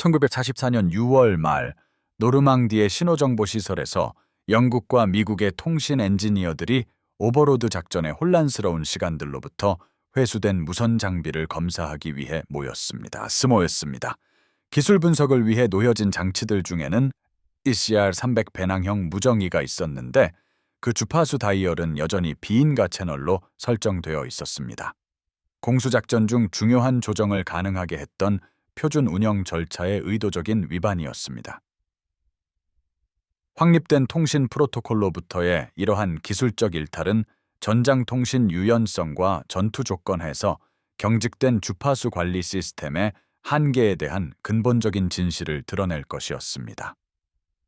1944년 6월 말 노르망디의 신호정보 시설에서 영국과 미국의 통신 엔지니어들이 오버로드 작전의 혼란스러운 시간들로부터 회수된 무선 장비를 검사하기 위해 모였습니다. 스모였습니다. 기술 분석을 위해 놓여진 장치들 중에는 ECR300 배낭형 무정기가 있었는데 그 주파수 다이얼은 여전히 비인가 채널로 설정되어 있었습니다. 공수작전 중 중요한 조정을 가능하게 했던 표준 운영 절차의 의도적인 위반이었습니다. 확립된 통신 프로토콜로부터의 이러한 기술적 일탈은 전장 통신 유연성과 전투 조건에서 경직된 주파수 관리 시스템의 한계에 대한 근본적인 진실을 드러낼 것이었습니다.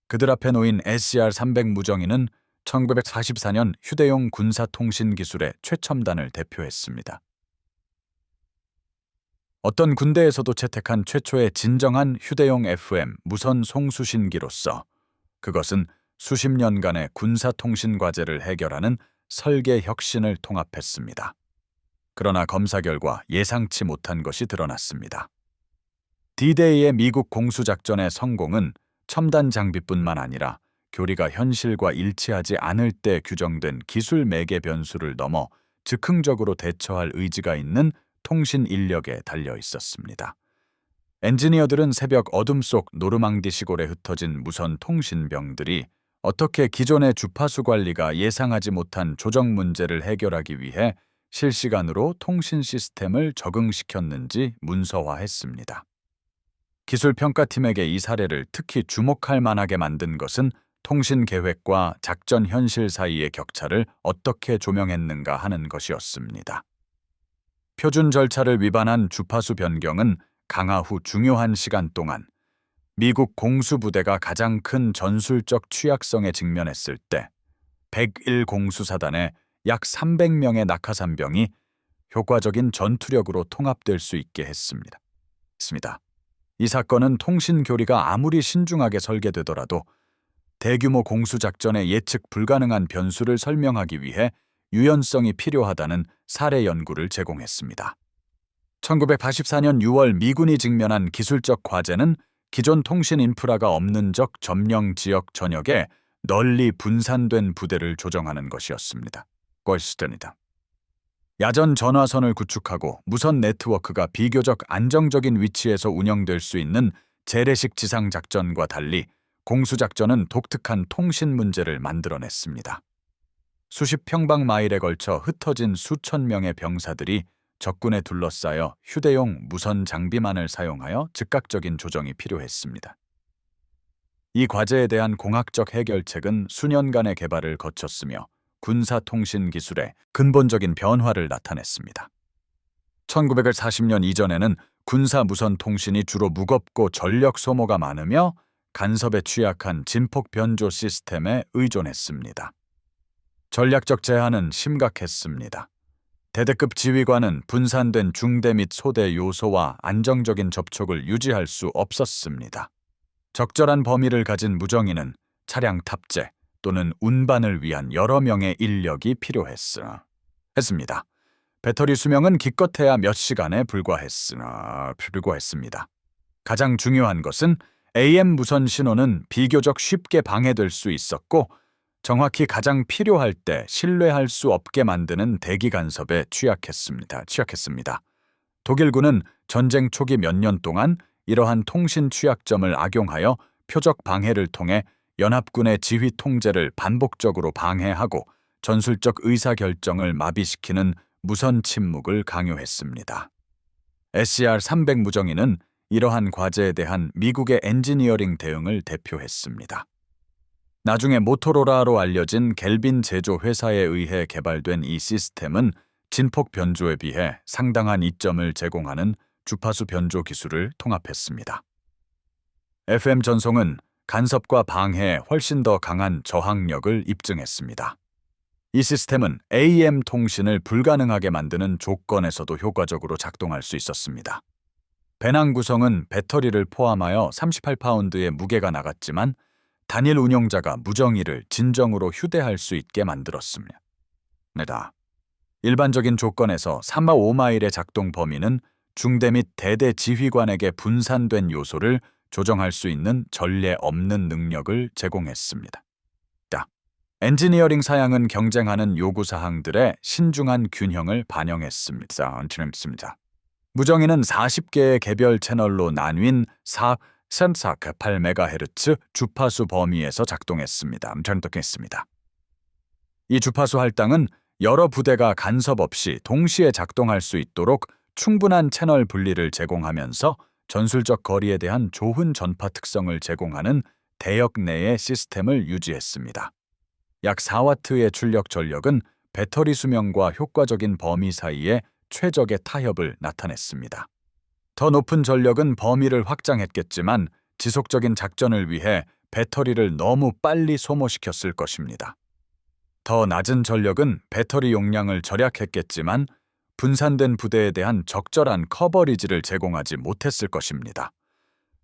그들 앞에 놓인 SCR-300 무정기는 1944년 휴대용 군사통신 기술의 최첨단을 대표했습니다. 어떤 군대에서도 채택한 최초의 진정한 휴대용 FM 무선 송수신기로서 그것은 수십 년간의 군사통신 과제를 해결하는 설계 혁신을 통합했습니다. 그러나 검사 결과 예상치 못한 것이 드러났습니다. D-Day의 미국 공수작전의 성공은 첨단 장비뿐만 아니라 교리가 현실과 일치하지 않을 때 규정된 기술 매개 변수를 넘어 즉흥적으로 대처할 의지가 있는 통신 인력에 달려 있었습니다. 엔지니어들은 새벽 어둠 속 노르망디 시골에 흩어진 무선 통신병들이 어떻게 기존의 주파수 관리가 예상하지 못한 조정 문제를 해결하기 위해 실시간으로 통신 시스템을 적응시켰는지 문서화했습니다. 기술 평가팀에게 이 사례를 특히 주목할 만하게 만든 것은 통신 계획과 작전 현실 사이의 격차를 어떻게 조명했는가 하는 것이었습니다. 표준 절차를 위반한 주파수 변경은 강화 후 중요한 시간 동안 미국 공수부대가 가장 큰 전술적 취약성에 직면했을 때 101 공수사단의 약 300명의 낙하산병이 효과적인 전투력으로 통합될 수 있게 했습니다. 이 사건은 통신 교리가 아무리 신중하게 설계되더라도 대규모 공수작전의 예측 불가능한 변수를 설명하기 위해 유연성이 필요하다는 사례 연구를 제공했습니다. 1984년 6월 미군이 직면한 기술적 과제는 기존 통신 인프라가 없는 적 점령 지역 전역에 널리 분산된 부대를 조정하는 것이었습니다. 걸스턴이다. 야전 전화선을 구축하고 무선 네트워크가 비교적 안정적인 위치에서 운영될 수 있는 재래식 지상 작전과 달리 공수작전은 독특한 통신 문제를 만들어냈습니다. 수십 평방 마일에 걸쳐 흩어진 수천 명의 병사들이 적군에 둘러싸여 휴대용 무선 장비만을 사용하여 즉각적인 조정이 필요했습니다. 이 과제에 대한 공학적 해결책은 수년간의 개발을 거쳤으며 군사통신 기술에 근본적인 변화를 나타냈습니다. 1940년 이전에는 군사 무선 통신이 주로 무겁고 전력 소모가 많으며 간섭에 취약한 진폭 변조 시스템에 의존했습니다. 전략적 제한은 심각했습니다. 대대급 지휘관은 분산된 중대 및 소대 요소와 안정적인 접촉을 유지할 수 없었습니다. 적절한 범위를 가진 무정의는 차량 탑재 또는 운반을 위한 여러 명의 인력이 필요했으나 했습니다. 배터리 수명은 기껏해야 몇 시간에 불과했으나 불과했습니다. 가장 중요한 것은 AM 무선 신호는 비교적 쉽게 방해될 수 있었고 정확히 가장 필요할 때 신뢰할 수 없게 만드는 대기 간섭에 취약했습니다. 취약했습니다. 독일군은 전쟁 초기 몇 년 동안 이러한 통신 취약점을 악용하여 표적 방해를 통해 연합군의 지휘 통제를 반복적으로 방해하고 전술적 의사 결정을 마비시키는 무선 침묵을 강요했습니다. SCR-300 무정기는 이러한 과제에 대한 미국의 엔지니어링 대응을 대표했습니다. 나중에 모토로라로 알려진 갤빈 제조 회사에 의해 개발된 이 시스템은 진폭 변조에 비해 상당한 이점을 제공하는 주파수 변조 기술을 통합했습니다. FM 전송은 간섭과 방해에 훨씬 더 강한 저항력을 입증했습니다. 이 시스템은 AM 통신을 불가능하게 만드는 조건에서도 효과적으로 작동할 수 있었습니다. 배낭 구성은 배터리를 포함하여 38파운드의 무게가 나갔지만 단일 운영자가 무정의를 진정으로 휴대할 수 있게 만들었습니다. 일반적인 조건에서 3마 5마일의 작동 범위는 중대 및 대대 지휘관에게 분산된 요소를 조정할 수 있는 전례 없는 능력을 제공했습니다. 엔지니어링 사양은 경쟁하는 요구 사항들의 신중한 균형을 반영했습니다. 습니다 무정이는 40개의 개별 채널로 나뉜 4 8MHz 주파수 범위에서 작동했습니다. 전독했습니다. 이 주파수 할당은 여러 부대가 간섭 없이 동시에 작동할 수 있도록 충분한 채널 분리를 제공하면서 전술적 거리에 대한 좋은 전파 특성을 제공하는 대역 내의 시스템을 유지했습니다. 약 4와트의 출력 전력은 배터리 수명과 효과적인 범위 사이에 최적의 타협을 나타냈습니다. 더 높은 전력은 범위를 확장했겠지만 지속적인 작전을 위해 배터리를 너무 빨리 소모시켰을 것입니다. 더 낮은 전력은 배터리 용량을 절약했겠지만 분산된 부대에 대한 적절한 커버리지를 제공하지 못했을 것입니다.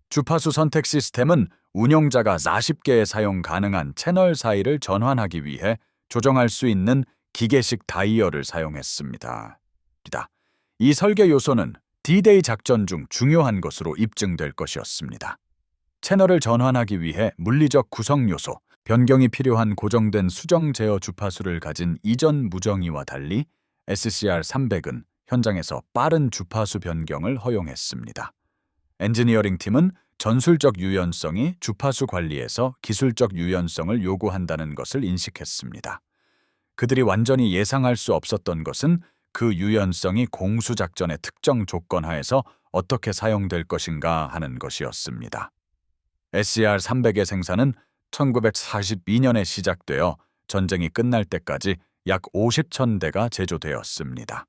주파수 선택 시스템은 운영자가 40개의 사용 가능한 채널 사이를 전환하기 위해 조정할 수 있는 기계식 다이얼을 사용했습니다. 이 설계 요소는 D-Day 작전 중 중요한 것으로 입증될 것이었습니다. 채널을 전환하기 위해 물리적 구성 요소, 변경이 필요한 고정된 수정 제어 주파수를 가진 이전 무정이와 달리 SCR-300은 현장에서 빠른 주파수 변경을 허용했습니다. 엔지니어링 팀은 전술적 유연성이 주파수 관리에서 기술적 유연성을 요구한다는 것을 인식했습니다. 그들이 완전히 예상할 수 없었던 것은 그 유연성이 공수작전의 특정 조건 하에서 어떻게 사용될 것인가 하는 것이었습니다. SCR-300의 생산은 1942년에 시작되어 전쟁이 끝날 때까지 약 50천 대가 제조되었습니다.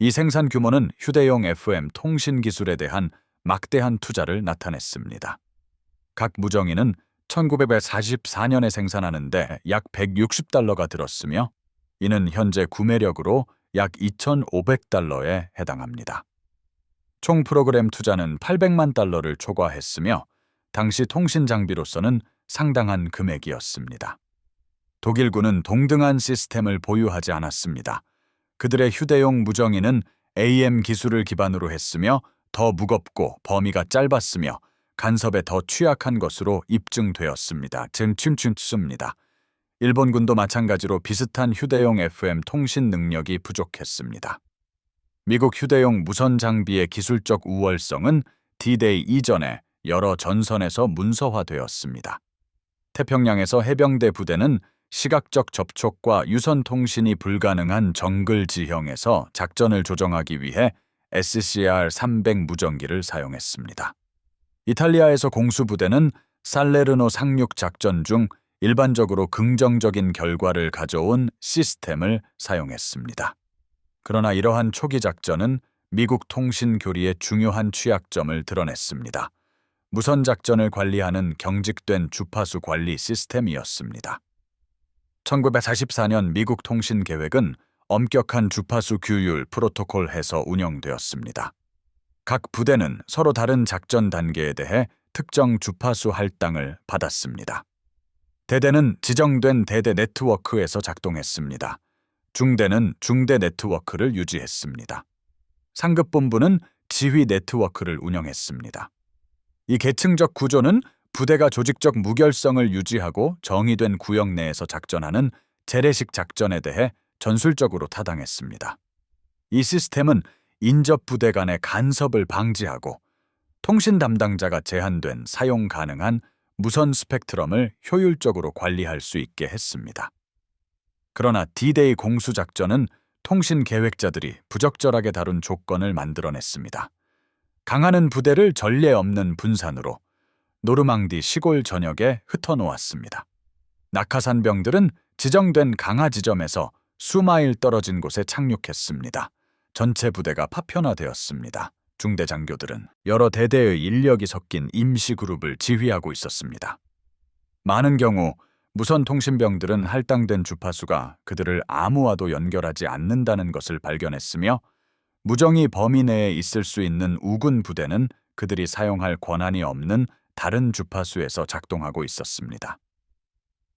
이 생산 규모는 휴대용 FM 통신 기술에 대한 막대한 투자를 나타냈습니다. 각 무정이는 1944년에 생산하는데 약 160달러가 들었으며 이는 현재 구매력으로 약 2,500달러에 해당합니다. 총 프로그램 투자는 800만 달러를 초과했으며 당시 통신 장비로서는 상당한 금액이었습니다. 독일군은 동등한 시스템을 보유하지 않았습니다. 그들의 휴대용 무정이는 AM 기술을 기반으로 했으며 더 무겁고 범위가 짧았으며 간섭에 더 취약한 것으로 입증되었습니다. 증춤춤습니다. 일본군도 마찬가지로 비슷한 휴대용 FM 통신 능력이 부족했습니다. 미국 휴대용 무선 장비의 기술적 우월성은 D-Day 이전에 여러 전선에서 문서화되었습니다. 태평양에서 해병대 부대는 시각적 접촉과 유선 통신이 불가능한 정글 지형에서 작전을 조정하기 위해 SCR-300 무전기를 사용했습니다. 이탈리아에서 공수부대는 살레르노 상륙 작전 중 일반적으로 긍정적인 결과를 가져온 시스템을 사용했습니다. 그러나 이러한 초기 작전은 미국 통신 교리의 중요한 취약점을 드러냈습니다. 무선 작전을 관리하는 경직된 주파수 관리 시스템이었습니다. 1944년 미국 통신 계획은 엄격한 주파수 규율 프로토콜 해서 운영되었습니다. 각 부대는 서로 다른 작전 단계에 대해 특정 주파수 할당을 받았습니다. 대대는 지정된 대대 네트워크에서 작동했습니다. 중대는 중대 네트워크를 유지했습니다. 상급 본부는 지휘 네트워크를 운영했습니다. 이 계층적 구조는 부대가 조직적 무결성을 유지하고 정의된 구역 내에서 작전하는 재래식 작전에 대해 전술적으로 타당했습니다. 이 시스템은 인접 부대 간의 간섭을 방지하고 통신 담당자가 제한된 사용 가능한 무선 스펙트럼을 효율적으로 관리할 수 있게 했습니다. 그러나 D-Day 공수작전은 통신 계획자들이 부적절하게 다룬 조건을 만들어냈습니다. 강하는 부대를 전례 없는 분산으로 노르망디 시골 전역에 흩어놓았습니다. 낙하산 병들은 지정된 강화 지점에서 수마일 떨어진 곳에 착륙했습니다. 전체 부대가 파편화되었습니다. 중대 장교들은 여러 대대의 인력이 섞인 임시 그룹을 지휘하고 있었습니다. 많은 경우 무선 통신병들은 할당된 주파수가 그들을 아무와도 연결하지 않는다는 것을 발견했으며 무정이 범위 내에 있을 수 있는 우군 부대는 그들이 사용할 권한이 없는 다른 주파수에서 작동하고 있었습니다.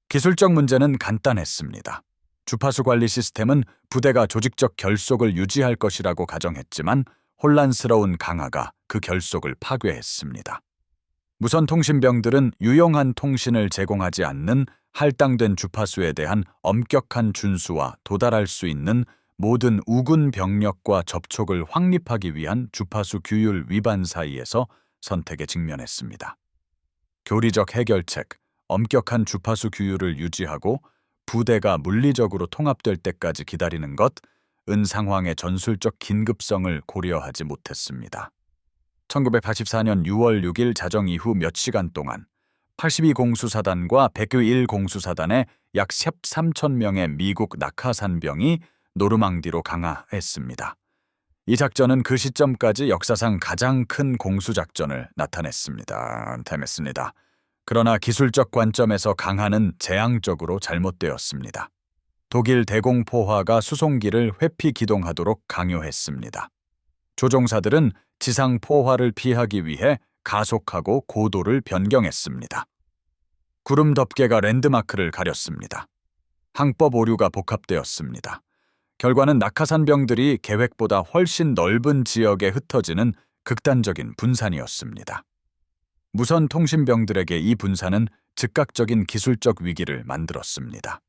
기술적 문제는 간단했습니다. 주파수 관리 시스템은 부대가 조직적 결속을 유지할 것이라고 가정했지만 혼란스러운 강화가 그 결속을 파괴했습니다. 무선 통신병들은 유용한 통신을 제공하지 않는 할당된 주파수에 대한 엄격한 준수와 도달할 수 있는 모든 우군 병력과 접촉을 확립하기 위한 주파수 규율 위반 사이에서 선택에 직면했습니다. 교리적 해결책, 엄격한 주파수 규율을 유지하고 부대가 물리적으로 통합될 때까지 기다리는 것, 은 상황의 전술적 긴급성을 고려하지 못했습니다. 1984년 6월 6일 자정 이후 몇 시간 동안 82공수사단과 101공수사단의 약 13,000명의 미국 낙하산병이 노르망디로 강화했습니다. 이 작전은 그 시점까지 역사상 가장 큰 공수작전을 나타냈습니다. 템했습니다. 그러나 기술적 관점에서 강화는 재앙적으로 잘못되었습니다. 독일 대공포화가 수송기를 회피 기동하도록 강요했습니다. 조종사들은 지상 포화를 피하기 위해 가속하고 고도를 변경했습니다. 구름 덮개가 랜드마크를 가렸습니다. 항법 오류가 복합되었습니다. 결과는 낙하산병들이 계획보다 훨씬 넓은 지역에 흩어지는 극단적인 분산이었습니다. 무선 통신병들에게 이 분산은 즉각적인 기술적 위기를 만들었습니다.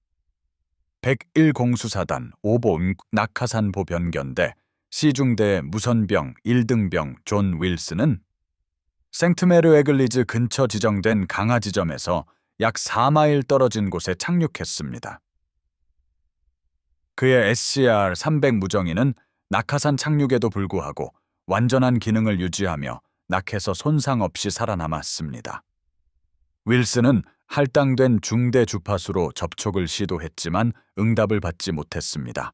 101공수사단 5보 낙하산보 변견대 시중대 무선병 1등병 존 윌스는 생트메르 에글리즈 근처 지정된 강화 지점에서 약 4마일 떨어진 곳에 착륙했습니다. 그의 SCR 300 무정이는 낙하산 착륙에도 불구하고 완전한 기능을 유지하며 낙해서 손상 없이 살아남았습니다. 윌스는 할당된 중대 주파수로 접촉을 시도했지만 응답을 받지 못했습니다.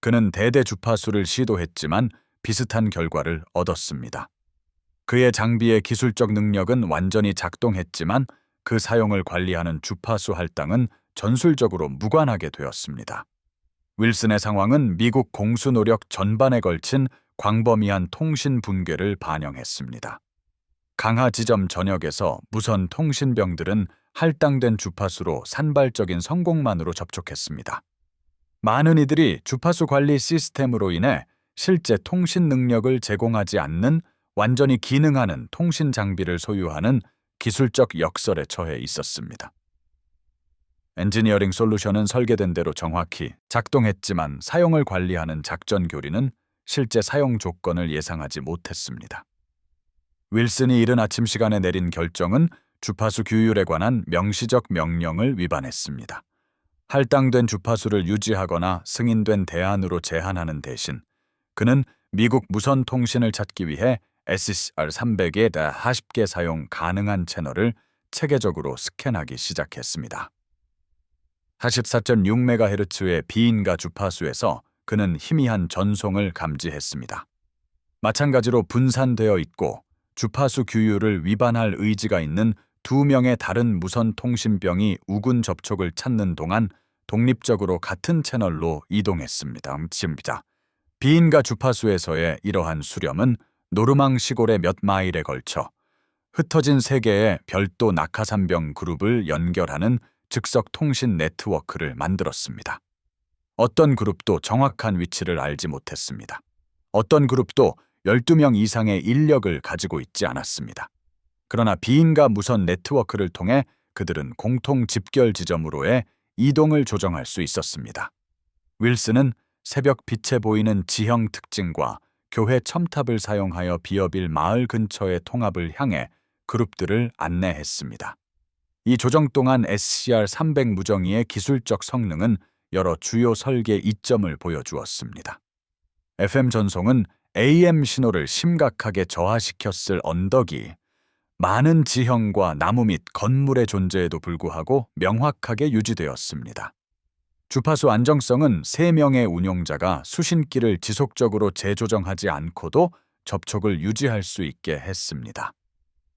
그는 대대 주파수를 시도했지만 비슷한 결과를 얻었습니다. 그의 장비의 기술적 능력은 완전히 작동했지만 그 사용을 관리하는 주파수 할당은 전술적으로 무관하게 되었습니다. 윌슨의 상황은 미국 공수 노력 전반에 걸친 광범위한 통신 붕괴를 반영했습니다. 강하 지점 전역에서 무선 통신병들은 할당된 주파수로 산발적인 성공만으로 접촉했습니다. 많은 이들이 주파수 관리 시스템으로 인해 실제 통신 능력을 제공하지 않는 완전히 기능하는 통신 장비를 소유하는 기술적 역설에 처해 있었습니다. 엔지니어링 솔루션은 설계된 대로 정확히 작동했지만 사용을 관리하는 작전 교리는 실제 사용 조건을 예상하지 못했습니다. 윌슨이 이른 아침 시간에 내린 결정은 주파수 규율에 관한 명시적 명령을 위반했습니다. 할당된 주파수를 유지하거나 승인된 대안으로 제한하는 대신 그는 미국 무선 통신을 찾기 위해 SCR 300에 다 40개 사용 가능한 채널을 체계적으로 스캔하기 시작했습니다. 44.6MHz의 비인가 주파수에서 그는 희미한 전송을 감지했습니다. 마찬가지로 분산되어 있고 주파수 규율을 위반할 의지가 있는 두 명의 다른 무선 통신병이 우군 접촉을 찾는 동안 독립적으로 같은 채널로 이동했습니다. 지입니다. 비인가 주파수에서의 이러한 수렴은 노르망 시골의 몇 마일에 걸쳐 흩어진 세 개의 별도 낙하산병 그룹을 연결하는 즉석 통신 네트워크를 만들었습니다. 어떤 그룹도 정확한 위치를 알지 못했습니다. 어떤 그룹도 12명 이상의 인력을 가지고 있지 않았습니다. 그러나 비인가 무선 네트워크를 통해 그들은 공통 집결 지점으로의 이동을 조정할 수 있었습니다. 윌슨은 새벽 빛에 보이는 지형 특징과 교회 첨탑을 사용하여 비어빌 마을 근처의 통합을 향해 그룹들을 안내했습니다. 이 조정 동안 SCR 300 무정이의 기술적 성능은 여러 주요 설계 이점을 보여주었습니다. FM 전송은 AM 신호를 심각하게 저하시켰을 언덕이 많은 지형과 나무 및 건물의 존재에도 불구하고 명확하게 유지되었습니다. 주파수 안정성은 3명의 운용자가 수신기를 지속적으로 재조정하지 않고도 접촉을 유지할 수 있게 했습니다.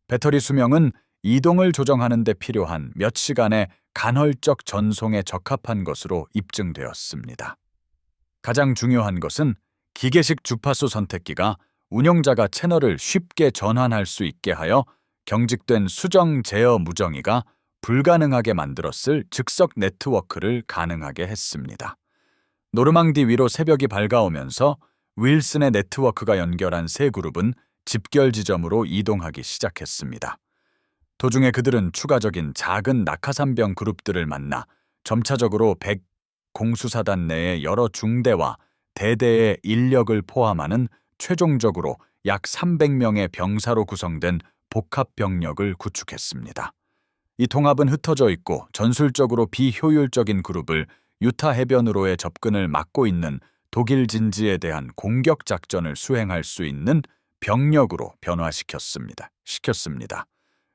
배터리 수명은 이동을 조정하는 데 필요한 몇 시간의 간헐적 전송에 적합한 것으로 입증되었습니다. 가장 중요한 것은 기계식 주파수 선택기가 운영자가 채널을 쉽게 전환할 수 있게 하여 경직된 수정 제어 무정의가 불가능하게 만들었을 즉석 네트워크를 가능하게 했습니다. 노르망디 위로 새벽이 밝아오면서 윌슨의 네트워크가 연결한 세 그룹은 집결 지점으로 이동하기 시작했습니다. 도중에 그들은 추가적인 작은 낙하산병 그룹들을 만나 점차적으로 백 공수사단 내의 여러 중대와 대대의 인력을 포함하는 최종적으로 약 300명의 병사로 구성된 복합 병력을 구축했습니다. 이 통합은 흩어져 있고 전술적으로 비효율적인 그룹을 유타 해변으로의 접근을 막고 있는 독일 진지에 대한 공격 작전을 수행할 수 있는 병력으로 변화시켰습니다. 시켰습니다.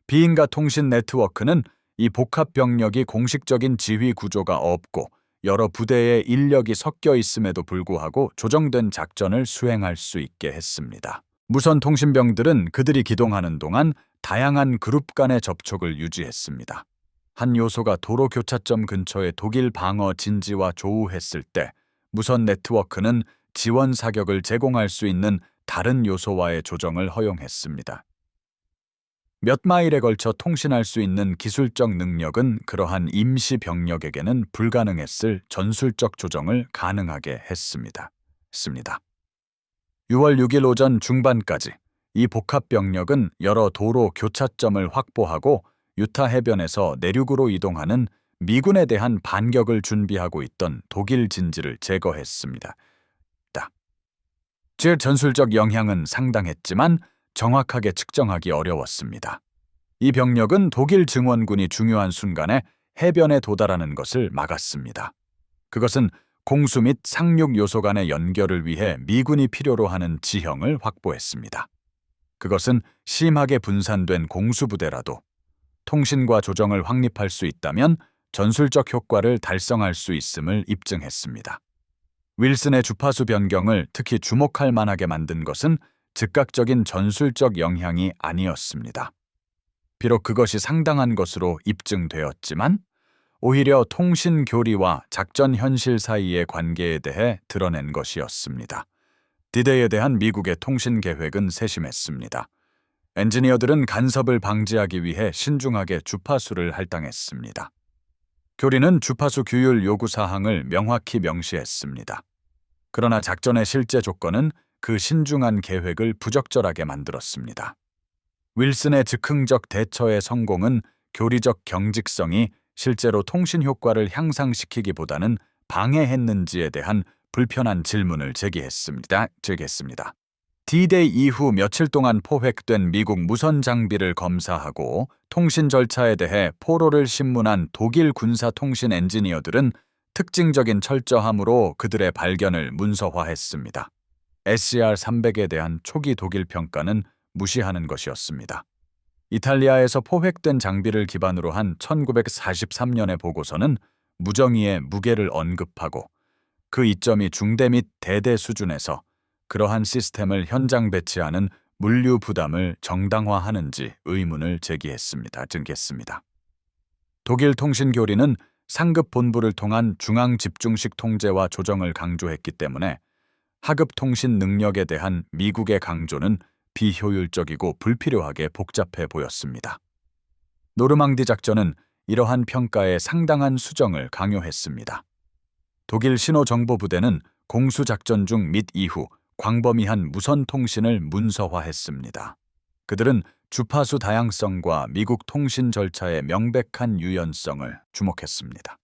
비인가 통신 네트워크는 이 복합 병력이 공식적인 지휘 구조가 없고 여러 부대의 인력이 섞여 있음에도 불구하고 조정된 작전을 수행할 수 있게 했습니다. 무선 통신병들은 그들이 기동하는 동안 다양한 그룹 간의 접촉을 유지했습니다. 한 요소가 도로 교차점 근처의 독일 방어 진지와 조우했을 때 무선 네트워크는 지원 사격을 제공할 수 있는 다른 요소와의 조정을 허용했습니다. 몇 마일에 걸쳐 통신할 수 있는 기술적 능력은 그러한 임시 병력에게는 불가능했을 전술적 조정을 가능하게 했습니다. 습니다. 6월 6일 오전 중반까지 이 복합 병력은 여러 도로 교차점을 확보하고 유타 해변에서 내륙으로 이동하는 미군에 대한 반격을 준비하고 있던 독일 진지를 제거했습니다. 제 전술적 영향은 상당했지만 정확하게 측정하기 어려웠습니다. 이 병력은 독일 증원군이 중요한 순간에 해변에 도달하는 것을 막았습니다. 그것은 공수 및 상륙 요소 간의 연결을 위해 미군이 필요로 하는 지형을 확보했습니다. 그것은 심하게 분산된 공수부대라도 통신과 조정을 확립할 수 있다면 전술적 효과를 달성할 수 있음을 입증했습니다. 윌슨의 주파수 변경을 특히 주목할 만하게 만든 것은 즉각적인 전술적 영향이 아니었습니다. 비록 그것이 상당한 것으로 입증되었지만 오히려 통신 교리와 작전 현실 사이의 관계에 대해 드러낸 것이었습니다. 디데이에 대한 미국의 통신 계획은 세심했습니다. 엔지니어들은 간섭을 방지하기 위해 신중하게 주파수를 할당했습니다. 교리는 주파수 규율 요구 사항을 명확히 명시했습니다. 그러나 작전의 실제 조건은 그 신중한 계획을 부적절하게 만들었습니다. 윌슨의 즉흥적 대처의 성공은 교리적 경직성이 실제로 통신 효과를 향상시키기보다는 방해했는지에 대한 불편한 질문을 제기했습니다. 제기했습니다. D-Day 이후 며칠 동안 포획된 미국 무선 장비를 검사하고 통신 절차에 대해 포로를 신문한 독일 군사 통신 엔지니어들은 특징적인 철저함으로 그들의 발견을 문서화했습니다. SCR-300에 대한 초기 독일 평가는 무시하는 것이었습니다. 이탈리아에서 포획된 장비를 기반으로 한 1943년의 보고서는 무정의의 무게를 언급하고 그 이점이 중대 및 대대 수준에서 그러한 시스템을 현장 배치하는 물류 부담을 정당화하는지 의문을 제기했습니다. 증기했습니다. 독일 통신교리는 상급 본부를 통한 중앙 집중식 통제와 조정을 강조했기 때문에 하급 통신 능력에 대한 미국의 강조는 비효율적이고 불필요하게 복잡해 보였습니다. 노르망디 작전은 이러한 평가에 상당한 수정을 강요했습니다. 독일 신호정보부대는 공수작전 중 및 이후 광범위한 무선 통신을 문서화했습니다. 그들은 주파수 다양성과 미국 통신 절차의 명백한 유연성을 주목했습니다.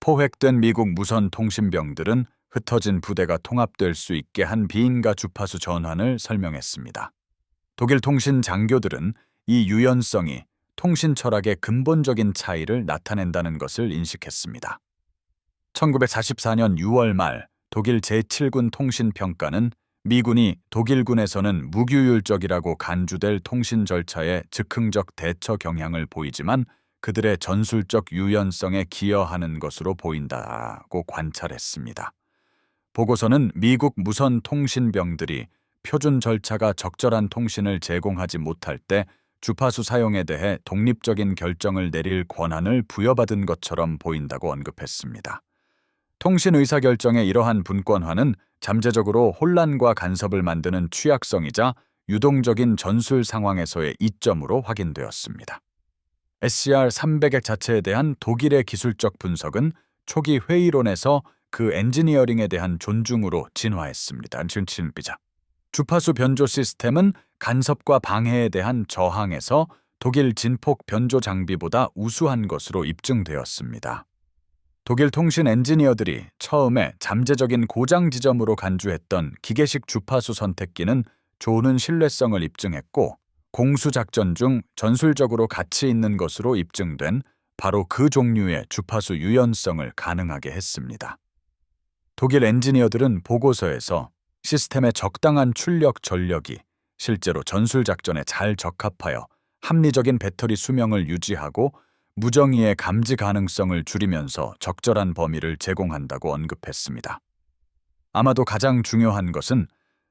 포획된 미국 무선 통신병들은 흩어진 부대가 통합될 수 있게 한 비인가 주파수 전환을 설명했습니다. 독일 통신 장교들은 이 유연성이 통신 철학의 근본적인 차이를 나타낸다는 것을 인식했습니다. 1944년 6월 말 독일 제7군 통신평가는 미군이 독일군에서는 무규율적이라고 간주될 통신 절차에 즉흥적 대처 경향을 보이지만 그들의 전술적 유연성에 기여하는 것으로 보인다고 관찰했습니다. 보고서는 미국 무선 통신병들이 표준 절차가 적절한 통신을 제공하지 못할 때 주파수 사용에 대해 독립적인 결정을 내릴 권한을 부여받은 것처럼 보인다고 언급했습니다. 통신 의사결정의 이러한 분권화는 잠재적으로 혼란과 간섭을 만드는 취약성이자 유동적인 전술 상황에서의 이점으로 확인되었습니다. SCR 300의 자체에 대한 독일의 기술적 분석은 초기 회의론에서 그 엔지니어링에 대한 존중으로 진화했습니다. 진비자 주파수 변조 시스템은 간섭과 방해에 대한 저항에서 독일 진폭 변조 장비보다 우수한 것으로 입증되었습니다. 독일 통신 엔지니어들이 처음에 잠재적인 고장 지점으로 간주했던 기계식 주파수 선택기는 좋은 신뢰성을 입증했고 공수 작전 중 전술적으로 가치 있는 것으로 입증된 바로 그 종류의 주파수 유연성을 가능하게 했습니다. 독일 엔지니어들은 보고서에서 시스템의 적당한 출력 전력이 실제로 전술 작전에 잘 적합하여 합리적인 배터리 수명을 유지하고 무정의의 감지 가능성을 줄이면서 적절한 범위를 제공한다고 언급했습니다. 아마도 가장 중요한 것은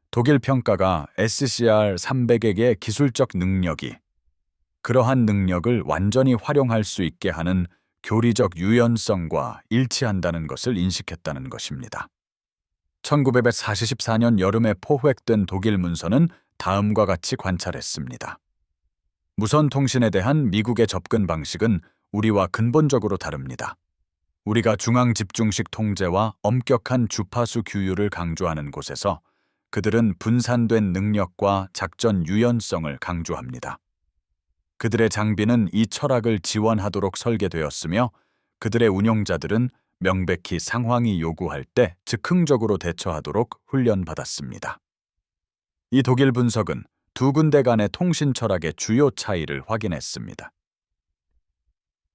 독일 평가가 SCR 300에게 기술적 능력이 그러한 능력을 완전히 활용할 수 있게 하는 교리적 유연성과 일치한다는 것을 인식했다는 것입니다. 1944년 여름에 포획된 독일 문서는 다음과 같이 관찰했습니다. 무선 통신에 대한 미국의 접근 방식은 우리와 근본적으로 다릅니다. 우리가 중앙 집중식 통제와 엄격한 주파수 규율을 강조하는 곳에서 그들은 분산된 능력과 작전 유연성을 강조합니다. 그들의 장비는 이 철학을 지원하도록 설계되었으며 그들의 운용자들은 명백히 상황이 요구할 때 즉흥적으로 대처하도록 훈련받았습니다. 이 독일 분석은 두 군데 간의 통신 철학의 주요 차이를 확인했습니다.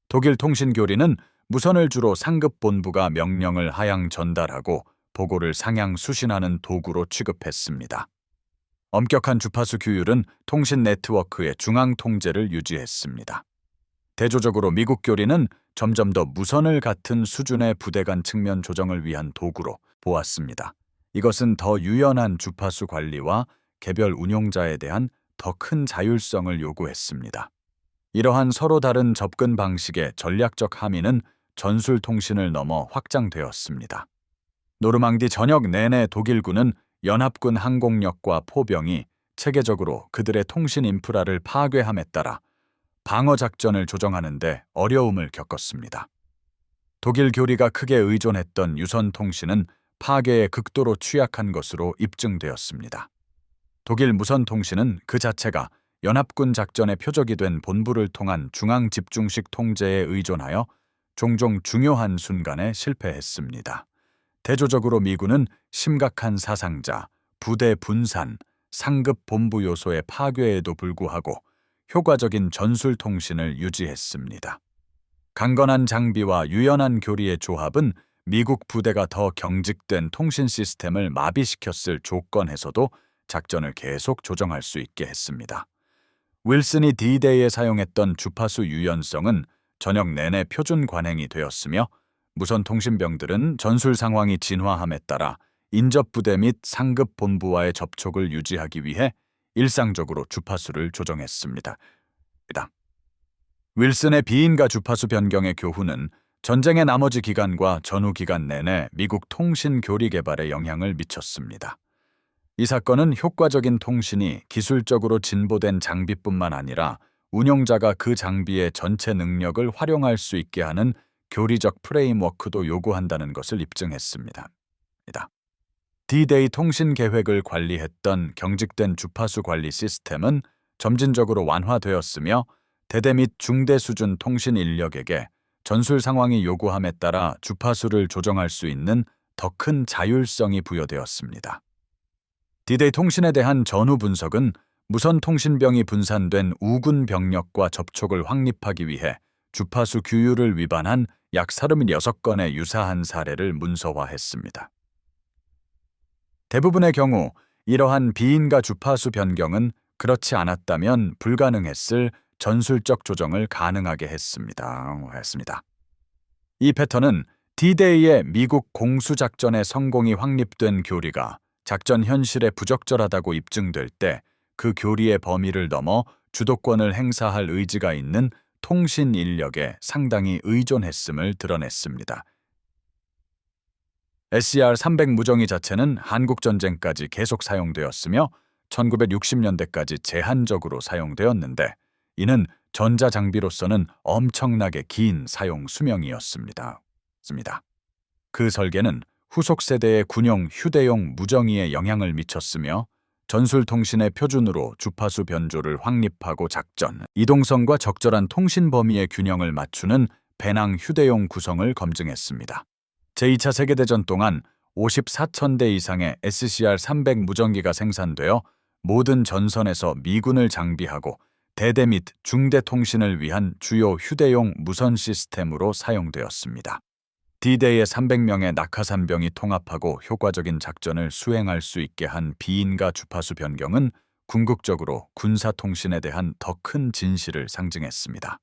독일 통신 교리는 무선을 주로 상급 본부가 명령을 하향 전달하고 보고를 상향 수신하는 도구로 취급했습니다. 엄격한 주파수 규율은 통신 네트워크의 중앙 통제를 유지했습니다. 대조적으로 미국 교리는 점점 더 무선을 같은 수준의 부대 간 측면 조정을 위한 도구로 보았습니다. 이것은 더 유연한 주파수 관리와 개별 운용자에 대한 더 큰 자율성을 요구했습니다. 이러한 서로 다른 접근 방식의 전략적 함의는 전술 통신을 넘어 확장되었습니다. 노르망디 전역 내내 독일군은 연합군 항공력과 포병이 체계적으로 그들의 통신 인프라를 파괴함에 따라 방어 작전을 조정하는데 어려움을 겪었습니다. 독일 교리가 크게 의존했던 유선 통신은 파괴에 극도로 취약한 것으로 입증되었습니다. 독일 무선 통신은 그 자체가 연합군 작전의 표적이 된 본부를 통한 중앙 집중식 통제에 의존하여 종종 중요한 순간에 실패했습니다. 대조적으로 미군은 심각한 사상자, 부대 분산, 상급 본부 요소의 파괴에도 불구하고 효과적인 전술 통신을 유지했습니다. 강건한 장비와 유연한 교리의 조합은 미국 부대가 더 경직된 통신 시스템을 마비시켰을 조건에서도 작전을 계속 조정할 수 있게 했습니다. 윌슨이 D-Day에 사용했던 주파수 유연성은 저녁 내내 표준 관행이 되었으며 무선 통신병들은 전술 상황이 진화함에 따라 인접 부대 및 상급 본부와의 접촉을 유지하기 위해 일상적으로 주파수를 조정했습니다. 윌슨의 비인가 주파수 변경의 교훈은 전쟁의 나머지 기간과 전후 기간 내내 미국 통신 교리 개발에 영향을 미쳤습니다. 이 사건은 효과적인 통신이 기술적으로 진보된 장비뿐만 아니라 운용자가 그 장비의 전체 능력을 활용할 수 있게 하는 교리적 프레임워크도 요구한다는 것을 입증했습니다. D-Day 통신 계획을 관리했던 경직된 주파수 관리 시스템은 점진적으로 완화되었으며 대대 및 중대 수준 통신 인력에게 전술 상황이 요구함에 따라 주파수를 조정할 수 있는 더 큰 자율성이 부여되었습니다. D-Day 통신에 대한 전후 분석은 무선 통신병이 분산된 우군 병력과 접촉을 확립하기 위해 주파수 규율을 위반한 약 36건의 유사한 사례를 문서화했습니다. 대부분의 경우 이러한 비인가 주파수 변경은 그렇지 않았다면 불가능했을 전술적 조정을 가능하게 했습니다. 했습니다. 이 패턴은 D-Day의 미국 공수작전의 성공이 확립된 교리가 작전 현실에 부적절하다고 입증될 때 그 교리의 범위를 넘어 주도권을 행사할 의지가 있는 통신 인력에 상당히 의존했음을 드러냈습니다. SCR 300 무정의 자체는 한국전쟁까지 계속 사용되었으며 1960년대까지 제한적으로 사용되었는데 이는 전자장비로서는 엄청나게 긴 사용 수명이었습니다. 그 설계는 후속 세대의 군용 휴대용 무정의에 영향을 미쳤으며 전술통신의 표준으로 주파수 변조를 확립하고 작전, 이동성과 적절한 통신 범위의 균형을 맞추는 배낭 휴대용 구성을 검증했습니다. 제2차 세계대전 동안 54천 대 이상의 SCR-300 무전기가 생산되어 모든 전선에서 미군을 장비하고 대대 및 중대 통신을 위한 주요 휴대용 무선 시스템으로 사용되었습니다. D-Day의 300명의 낙하산병이 통합하고 효과적인 작전을 수행할 수 있게 한 비인가 주파수 변경은 궁극적으로 군사통신에 대한 더 큰 진실을 상징했습니다.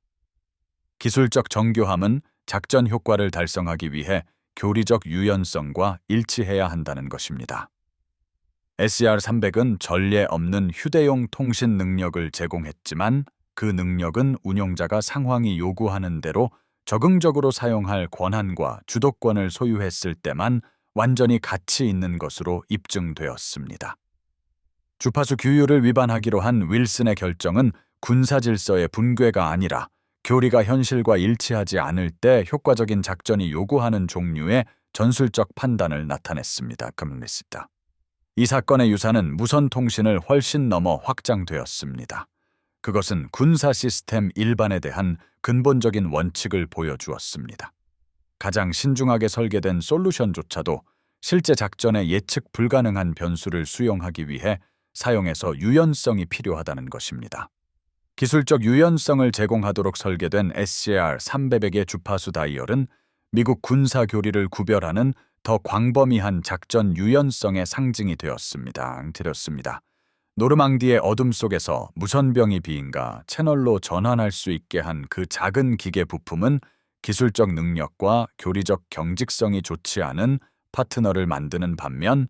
기술적 정교함은 작전 효과를 달성하기 위해 교리적 유연성과 일치해야 한다는 것입니다. SR-300은 전례 없는 휴대용 통신 능력을 제공했지만 그 능력은 운용자가 상황이 요구하는 대로 적응적으로 사용할 권한과 주도권을 소유했을 때만 완전히 가치 있는 것으로 입증되었습니다. 주파수 규율을 위반하기로 한 윌슨의 결정은 군사 질서의 붕괴가 아니라 교리가 현실과 일치하지 않을 때 효과적인 작전이 요구하는 종류의 전술적 판단을 나타냈습니다. 금리스다. 이 사건의 유사는 무선 통신을 훨씬 넘어 확장되었습니다. 그것은 군사 시스템 일반에 대한 근본적인 원칙을 보여주었습니다. 가장 신중하게 설계된 솔루션조차도 실제 작전에 예측 불가능한 변수를 수용하기 위해 사용에서 유연성이 필요하다는 것입니다. 기술적 유연성을 제공하도록 설계된 SCR-300의 주파수 다이얼은 미국 군사 교리를 구별하는 더 광범위한 작전 유연성의 상징이 되었습니다. 드렸습니다. 노르망디의 어둠 속에서 무선병이 비인가 채널로 전환할 수 있게 한 그 작은 기계 부품은 기술적 능력과 교리적 경직성이 좋지 않은 파트너를 만드는 반면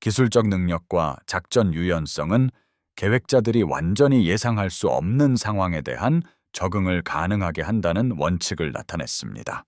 기술적 능력과 작전 유연성은 계획자들이 완전히 예상할 수 없는 상황에 대한 적응을 가능하게 한다는 원칙을 나타냈습니다.